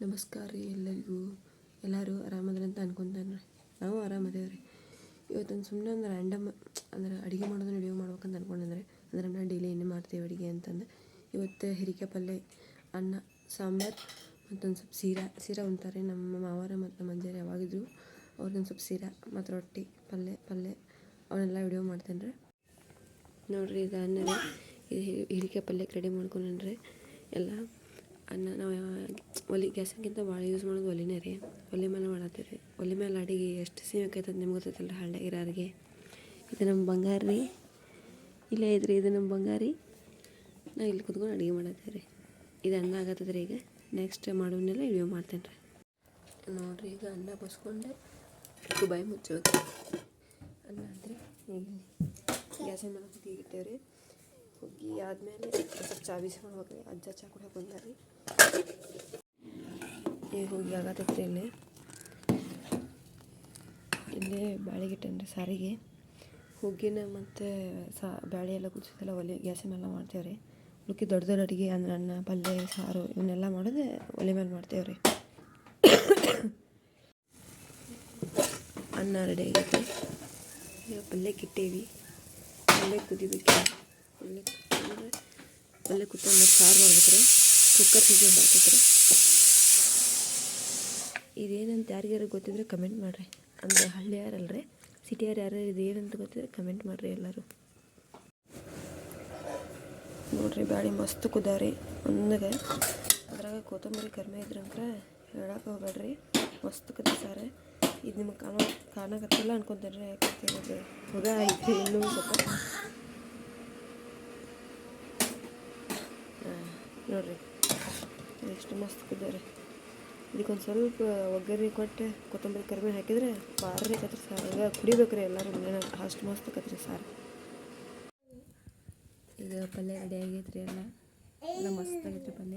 ನಮಸ್ಕಾರ ರೀ ಎಲ್ಲರಿಗೂ. ಎಲ್ಲರೂ ಆರಾಮದ್ರ ಅಂತ ರೀ. ನಾವು ಆರಾಮದೇವ್ರಿ ಇವತ್ತೊಂದು ಸುಮ್ಮನೆ ಒಂದು ರ್ಯಾಂಡಮ್ ಅಂದ್ರೆ ಅಡುಗೆ ಮಾಡೋದನ್ನ ವಿಡಿಯೋ ಮಾಡ್ಬೇಕಂತ ಅನ್ಕೊಂಡಂದ್ರೆ, ಅಂದ್ರೆ ನಾನು ಡೈಲಿ ಏನೇ ಮಾಡ್ತೀವಿ ಅಡುಗೆ ಅಂತಂದು. ಇವತ್ತು ಹಿರಿಕೆ ಪಲ್ಯ ಅನ್ನ, ಸಾಂಬಾರು, ಮತ್ತೊಂದು ಸ್ವಲ್ಪ ಸೀರಾ. ಸೀರಾ ಉಣ್ತಾರೆ ನಮ್ಮ ಮಾವಾರ ಮತ್ತು ನಮ್ಮ ಮಂಜಾರು ಯಾವಾಗಿದ್ರು. ಅವ್ರದ್ದೊಂದು ಸ್ವಲ್ಪ ಸೀರಾ, ಮತ್ತು ರೊಟ್ಟಿ ಪಲ್ಯ ಪಲ್ಯ ಅವನ್ನೆಲ್ಲ ವಿಡಿಯೋ ಮಾಡ್ತೇನೆ ರೀ. ನೋಡಿರಿ ಇದು ಅನ್ನ ಹಿರಿಕಾಯಿ ಪಲ್ಯಕ್ಕೆ ರೆಡಿ ಮಾಡ್ಕೊಂಡ್ರೆ ಎಲ್ಲ ಅನ್ನ ನಾವು ಒಲೆ ಗ್ಯಾಸಿಗಿಂತ ಭಾಳ ಯೂಸ್ ಮಾಡೋದು ಒಲೆನೇ ರೀ. ಒಲೆ ಮೇಲೆ ಮಾಡತ್ತೀವಿ ರೀ. ಒಲೆ ಮೇಲೆ ಅಡಿಗೆ ಎಷ್ಟು ಸಿಹಿ ಆಕೈತೆ ಅಂತ ನಿಮ್ಗೆ ಗೊತ್ತೈತಲ್ಲ ಹಳ್ಳಿ ಇರೋರಿಗೆ. ಇದು ನಮ್ಮ ಬಂಗಾರ ರೀ. ಇಲ್ಲೇ ಐತ್ರಿ, ಇದು ನಮ್ಮ ಬಂಗಾರಿ ನಾವು ಇಲ್ಲಿ ಕುತ್ಕೊಂಡು ಅಡುಗೆ ಮಾಡತ್ತೀವಿ ರೀ. ಇದು ಅನ್ನ ಆಗತ್ತದ ರೀ ಈಗ. ನೆಕ್ಸ್ಟ್ ಮಾಡೋನೆಲ್ಲ ವಿಡಿಯೋ ಮಾಡ್ತೇನೆ ರೀ. ನೋಡಿರಿ, ಈಗ ಅನ್ನ ಬಸ್ಕೊಂಡೆ. ಬಾಯಿ ಮುಚ್ಚೋದು ಅನ್ನ ಅಂದರೆ ಗ್ಯಾಸಿನ ಮೇಲೆ ಹುಗ್ಗಿ ರೀ ಹುಗ್ಗಿ ಆದಮೇಲೆ ಸ್ವಲ್ಪ ಚಾ ಬಿಸಿ ಮಾಡ್ಬೇಕು ಅಜ್ಜ ಚಾ ಕುಡಿಯೋಕೆ ಬಂದಾರಿ. ಈಗ ಹೋಗಿ ಆಗತ್ತೈತ್ರಿ ಇಲ್ಲಿ. ಇಲ್ಲೇ ಬ್ಯಾಳಿಗಿಟ್ಟೇನೆ ರೀ ಸಾರಿಗೆ. ಹುಗ್ಗಿನ ಮತ್ತು ಸಾ, ಬ್ಯಾಳೆ ಎಲ್ಲ ಕುದಿಸೋದೆಲ್ಲ ಒಲೆ ಗ್ಯಾಸಿನ ಮೇಲೆ ಮಾಡ್ತೇವೆ ರೀ ಉಳುಕಿ ದೊಡ್ಡ ದೊಡ್ಡ ಅಡುಗೆ ಅಂದ್ರೆ ಅನ್ನ, ಪಲ್ಯ, ಸಾರು ಇವನ್ನೆಲ್ಲ ಮಾಡೋದು ಒಲೆ ಮೇಲೆ ಮಾಡ್ತೇವೆ ರೀ ಅನ್ನ ರೆಡಿ ಆಗೈತೆ ಈಗ ಪಲ್ಯಕ್ಕೆ ಇಟ್ಟೇವಿ ಪಲ್ಯ ಕುದಿಬೇಕು ಪಲ್ಯ ಕುದ್ರೆ ಪಲ್ಯ ಮತ್ತೆ ಸಾರು ಮಾಡ್ಬೇಕು ರೀ ಕುಕ್ಕರ್ ಸಿಟಿ ಹಾಕೈತೆ ಇದೇನಂತ ಯಾರಿಗಾರು ಗೊತ್ತಿದ್ರೆ ಕಮೆಂಟ್ ಮಾಡಿರಿ. ಅಂದರೆ ಹಳ್ಳಿ ಯಾರಲ್ರಿ ಸಿಟಿಯವ್ರು ಯಾರು ಇದೇನಂತ ಗೊತ್ತಿದ್ರೆ ಕಮೆಂಟ್ ಮಾಡಿರಿ ಎಲ್ಲರೂ. ನೋಡ್ರಿ ಬ್ಯಾಳಿ ಮಸ್ತ್ ಕುದಾರಿ, ಒಂದಾಗೆ ಅದ್ರಾಗ ಕೊತ್ತಂಬರಿ ಕಡಿಮೆ ಅಂದ್ರೆ ಹೇಳಕ್ಕೆ ಹೋಗ್ಬೇಡ್ರಿ. ಮಸ್ತ್ ಕುದಿ ಸಾರೆ. ಇದು ನಿಮಗೆ ಕಾಣೋ, ಕಾಣಕತ್ತಿಲ್ಲ ಅನ್ಕೊಂತೇನೆ ರೀ ಯಾಕೆ ಹುಗ ಐತಿ ಇನ್ನೂ ಸ್ವಲ್ಪ. ನೋಡ್ರಿ. ಎಷ್ಟು ಮಸ್ತ್ ಕುದ್ದಾರಿ ಇದಕ್ಕೊಂದು ಸ್ವಲ್ಪ ಒಗ್ಗರಣೆ ಕೊಟ್ಟು ಕೊತ್ತಂಬರಿ ಕರಿಬೇವು ಹಾಕಿದ್ರೆ ಭಾರಿ ಕತ್ರಿ ಸಾರು. ಈಗ ರೀ ಎಲ್ಲರೂ ಮನೇನ ಅಷ್ಟು ಮಸ್ತ್ ಕತ್ರಿ ಸಾರು. ಈಗ ಪಲ್ಯ ರೆಡಿ ಆಗೈತ್ರಿ ಎಲ್ಲ. ಎಲ್ಲ ಮಸ್ತ್ ಆಗೈತ್ರಿ ಪಲ್ಯ.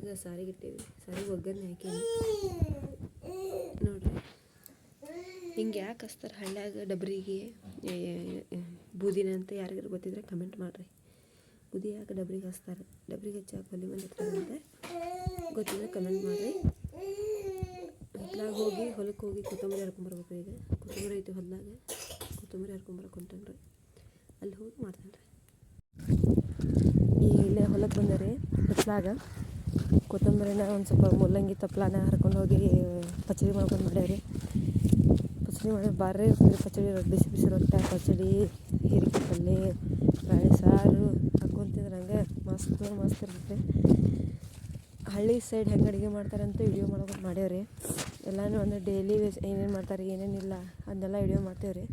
ಈಗ ಸಾರಿಗೆ ಇಟ್ಟೇವಿ ಸಾರಿಗೆ ಒಗ್ಗರಣೆ ಹಾಕಿ ನೋಡಿರಿ. ಹಿಂಗೆ ಯಾಕೆ ಹಸ್ತಾರೆ ಹಳ್ಳ್ಯಾಗ ಡಬ್ರಿಗೆ? ಬೂದಿನ ಅಂತ ಯಾರಿಗಾರು ಗೊತ್ತಿದ್ರೆ ಕಮೆಂಟ್ ಮಾಡಿರಿ. ಬೂದಿ ಯಾಕೆ ಡಬ್ರಿಗೆ ಹಸ್ತಾರೆ ಡಬ್ರಿಗೆ ಹಚ್ಚಾಕೆ ಒಲಿ ಮಂದಿ ಹತ್ರ ಗೊತ್ತಿದ್ರೆ ಕಮೆಂಟ್ ಮಾಡಿರಿ. ಹೊಲಕ್ಕೆ ಹೋಗಿ ಹೊಲಕ್ಕೆ ಹೋಗಿ ಕೊತ್ತಂಬರಿ ಹರ್ಕೊಂಬರ್ಬೇಕು ಈಗ. ಕೊತ್ತಂಬರಿ ಐತಿ ಹೊಲದಾಗ. ಕೊತ್ತಂಬರಿ ಹರ್ಕೊಂಬರಕ್ಕೆ ಹೊಂಟೇನಿ ರೀ ಅಲ್ಲಿ ಹೋಗಿ ಮಾಡ್ತೇನೆ ರೀ ಈಗ ಇಲ್ಲೇ ಹೊಲಕ್ಕೆ ಬಂದರೆ ರೀ ಕೊತ್ತಂಬರಿನ ಒಂದು ಸ್ವಲ್ಪ ಮುಲ್ಲಂಗಿ ತಪ್ಪಲಾನ ಹರ್ಕೊಂಡು ಹೋಗಿ ಪಚಡಿ ಮಾಡ್ಕೊಂಡು ಮಾಡ್ಯಾವ್ರಿ ಪಚಡಿ ಮಾಡಿ ಬಾರಿ ಪಚಡಿ ಬಿಸಿ ಬಿಸಿ ರೊಟ್ಟಿ, ಪಚಡಿ, ಹೀರಿಕಾಯಿ ಪಲ್ಯ ಬಾಳೆ ಸಾರು ಹಾಕೊಂತಿದ್ರೆ ತಿಂದ್ರೆ ಹಂಗೆ ಮಸ್ತ್ ಮಸ್ತ್ ಇರ್ತೈತೆ ಹಳ್ಳಿ ಸೈಡ್ ಹೆಂಗೆ ಅಡುಗೆ ಮಾಡ್ತಾರಂತ ವಿಡಿಯೋ ಮಾಡ್ಕೊಂಡು ರೀ ಎಲ್ಲನೂ ಒಂದು ಡೈಲಿ ಏನೇನು ಮಾಡ್ತಾರೆ ಏನೇನಿಲ್ಲ ಅದನ್ನೆಲ್ಲ ವಿಡಿಯೋ ಮಾಡ್ತೇವೆ ರೀ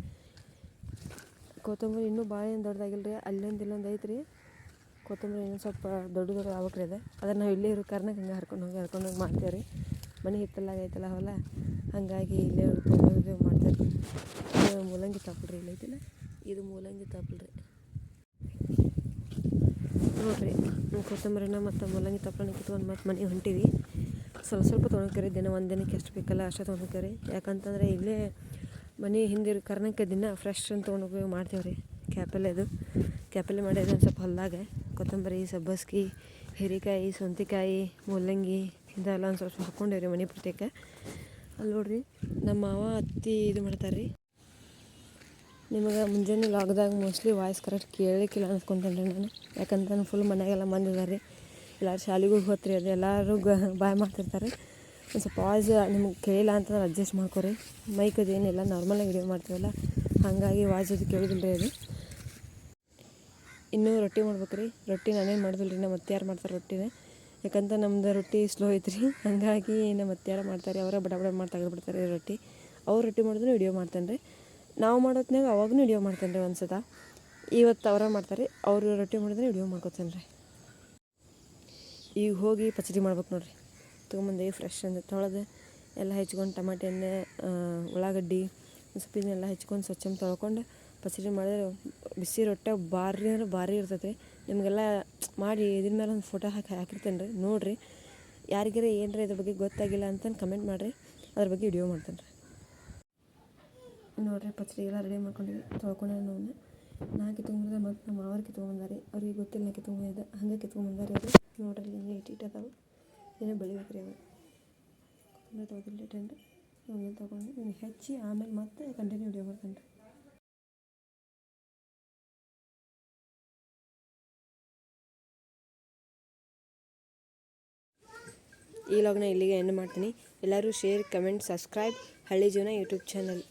ಕೊತ್ತಂಬರಿ ಇನ್ನೂ ಭಾಳ ಏನು ದೊಡ್ಡದಾಗಿಲ್ಲ ರೀ ಅಲ್ಲೊಂದು ಇಲ್ಲೊಂದು ಐತ್ರಿ. ಕೊತ್ತಂಬರಿ ಇನ್ನೂ ಸ್ವಲ್ಪ ದೊಡ್ಡ ದೊಡ್ಡ ಆಗ್ಬೇಕ್ರಿ ಇದೆ ಅದನ್ನು ನಾವು ಇಲ್ಲೇ ಇರೋ ಕಾರಣಕ್ಕೆ ಹಂಗೆ ಹರ್ಕೊಂಡು ಹೋಗಿ ಹರ್ಕೊಂಡು ಹೋಗಿ ಮಾಡ್ತೇವೆ ರೀ ಮನೆ ಹಿತ್ತಲಾಗ ಐತಲ್ಲ ಹೊಲ, ಹಾಗಾಗಿ ಇಲ್ಲೇ ಉಳ್ಕೊಂಡು ಮಾಡ್ತೇವೆ ಮೂಲಂಗಿ ತಪ್ಪಲ್ರಿ ಇಲ್ಲೈತಿಲ್ಲ? ಇದು ಮೂಲಂಗಿ ತಪ್ಪಲ್ರಿ ನೋಡಿರಿ ಕೊತ್ತಂಬರಿನ ಮತ್ತು ಮೂಲಂಗಿ ತಪ್ಪಲನ್ನ ಕಿತ್ಕೊಂಡು ಮತ್ತೆ ಮನೆಗೆ ಹೊಂಟೀವಿ. ಸ್ವಲ್ಪ ಸ್ವಲ್ಪ ತೊಗೊಂಡ್ಕರಿ ದಿನ ಒಂದು ದಿನಕ್ಕೆ ಎಷ್ಟು ಬೇಕಲ್ಲ ಅಷ್ಟೇ ತೊಗೊಂಡ್ಕರಿ ಯಾಕಂತಂದರೆ ಇಲ್ಲೇ ಮನೆ ಹಿಂದಿರು ಕರ್ನಕ್ಕೆ ದಿನ ಫ್ರೆಶ್ ಅಂತ ತೊಗೊಂಡೋಗಿ ಮಾಡ್ತೀವಿ ರೀ ಕ್ಯಾಪಲ್ಲೇ ಅದು. ಕ್ಯಾಪಲ್ಲೇ ಮಾಡಿದ್ರೆ ಒಂದು ಸ್ವಲ್ಪ ಹೊಲ್ದಾಗ ಕೊತ್ತಂಬರಿ, ಸಬ್ಬಸ್ಗಿ, ಹೀರೆಕಾಯಿ, ಸೊಂತಿಕಾಯಿ, ಮೂಲಂಗಿ ಇದೆಲ್ಲ ಒಂದು ಸ್ವಲ್ಪ ಹಾಕ್ಕೊಂಡೇವ್ರಿ ಮನೆ ಪ್ರತ್ಯೇಕ ಅಲ್ಲಿ ನೋಡ್ರಿ, ನಮ್ಮ ಮಾವ ಅತ್ತಿ ಇದು ಮಾಡ್ತಾರೆ ರೀ ನಿಮಗೆ ಮುಂಜಾನೆ ಲಾಗ್ದಾಗ ಮೋಸ್ಟ್ಲಿ ವಾಯ್ಸ್ ಕರೆಕ್ಟ್ ಕೇಳಲಿಕ್ಕಿಲ್ಲ ಅನ್ಸ್ಕೊತೇನೆ ರೀ ನಾನು. ಯಾಕಂತ ಫುಲ್ ಮನೆಗೆಲ್ಲ ಮಂದಿ ಇದ್ದಾರೆ ಎಲ್ಲರೂ ಶಾಲೆಗೂ ಹೋತ್ರಿ, ಅದು ಎಲ್ಲರೂ ಗ ಬಾಯ್ ಮಾಡ್ತಿರ್ತಾರೆ ಒಂದು ಸ್ವಲ್ಪ ವಾಯ್ಸ್ ನಿಮ್ಗೆ ಕೇಳಿಲ್ಲ ಅಂತಂದ್ರೆ ಅಡ್ಜಸ್ಟ್ ಮಾಡ್ಕೊರಿ. ಮೈಕ್ ಅದು ಏನಿಲ್ಲ ನಾರ್ಮಲಾಗಿ ವಿಡಿಯೋ ಮಾಡ್ತೀವಲ್ಲ. ಹಾಗಾಗಿ ವಾಯ್ಸ್ ಅದು ಕೇಳೋದಿಲ್ಲ ರೀ ಅದು. ಇನ್ನೂ ರೊಟ್ಟಿ ಮಾಡ್ಬೇಕು ರೀ ರೊಟ್ಟಿ ನಾನೇನು ಮಾಡೋದಿಲ್ಲ ರೀ ನಮ್ಮ ಯಾರು ಮಾಡ್ತಾರೆ ರೊಟ್ಟಿನ. ಯಾಕಂತ ನಮ್ದು ರೊಟ್ಟಿ ಸ್ಲೋ ಐತ್ರಿ. ಹಾಗಾಗಿ ನಮ್ಮ ಯಾರು ಮಾಡ್ತಾರೆ ಅವರ ಬಡ ಬಡ ಮಾಡಿ ತೆಗೆದುಬಿಡ್ತಾರೆ ರೊಟ್ಟಿ. ಅವ್ರು ರೊಟ್ಟಿ ಮಾಡಿದ್ರು ವಿಡಿಯೋ ಮಾಡ್ತೇನೆ ರೀ ನಾವು ಮಾಡೋತ್ನಾಗ ಅವಾಗೂ ವಿಡಿಯೋ ಮಾಡ್ತೇನೆ ರೀ ಒಂದು ಸತ ಇವತ್ತು ಅವರ ಮಾಡ್ತಾರೆ, ಅವರು ರೊಟ್ಟಿ ಮಾಡಿದ್ರೆ ವಿಡಿಯೋ ಮಾಡ್ಕೊತೇನೆ ರೀ ಈಗ ಹೋಗಿ ಪಚಡಿ ಮಾಡ್ಬೇಕು ನೋಡ್ರಿ. ತೊಗೊಂಬಂದು ಫ್ರೆಶ್ ಅಂತ ತೊಳೆದು ಎಲ್ಲ ಹೆಚ್ಕೊಂಡು ಟಮಾಟೆ ಎಣ್ಣೆ ಉಳ್ಳಾಗಡ್ಡಿ ಸೊಪ್ಪಿನ ಎಲ್ಲ ಹೆಚ್ಕೊಂಡು ಸ್ವಚ್ಛ ತೊಳ್ಕೊಂಡು ಪಚಡಿ ಮಾಡಿದ್ರೆ ಬಿಸಿ ರೊಟ್ಟೆ ಭಾರಿ ಅಂದ್ರೆ ಭಾರಿ ಇರ್ತೈತೆ ನಿಮಗೆಲ್ಲ ಮಾಡಿ ಇದ್ರ ಮೇಲೆ ಒಂದು ಫೋಟೋ ಹಾಕಿ ಹಾಕಿರ್ತೇನೆ ರೀ ನೋಡಿರಿ. ಯಾರಿಗಾರ ಏನರ ಇದ್ರ ಬಗ್ಗೆ ಗೊತ್ತಾಗಿಲ್ಲ ಅಂತಂದು ಕಮೆಂಟ್ ಮಾಡಿರಿ. ಅದ್ರ ಬಗ್ಗೆ ವಿಡಿಯೋ ಮಾಡ್ತೇನೆ ರೀ ನೋಡಿರಿ ಪಚಡಿ ಎಲ್ಲ ರೆಡಿ ಮಾಡ್ಕೊಂಡಿವಿ ತೊಳ್ಕೊಂಡೆ ನಾವು ನಾ ಕಿತ್ಕೊಂಡಿದ್ದೆ ಮತ್ತು ನಮ್ಮ ಮಾವರು ಕಿತ್ಕೊಂಡ್ರಿ ಅವ್ರಿಗೆ ಗೊತ್ತಿಲ್ಲ ನಾ ಕಿತ್ಕೊಂಡಿದ್ದೆ ಹಂಗೆ ಕಿತ್ಕೊಂಡ್ಬಂದಾರೆ ಅದು ನೋಡ್ರಿ ಹಿಂಗೆ ಇಟ್ಟು ಅದಾವೆ. ಏನೋ ಬೆಳಿಬೇಕು ರೀ ಅವು ಲೇಟ್ ತೊಗೊಂಡು ಹೆಚ್ಚಿ ಆಮೇಲೆ ಮತ್ತೆ ಕಂಟಿನ್ಯೂ ವಿಡಿಯೋ ಮಾಡ್ತಾನೆ ರೀ. ಈ ಲಾಗ್ನ ಇಲ್ಲಿಗೆ ಎಂಡ್ ಮಾಡ್ತೀನಿ. ಎಲ್ಲರೂ ಶೇರ್ ಕಮೆಂಟ್ ಸಬ್ಸ್ಕ್ರೈಬ್ ಹಳ್ಳಿ ಜೀವನ ಯೂಟ್ಯೂಬ್ ಚಾನಲ್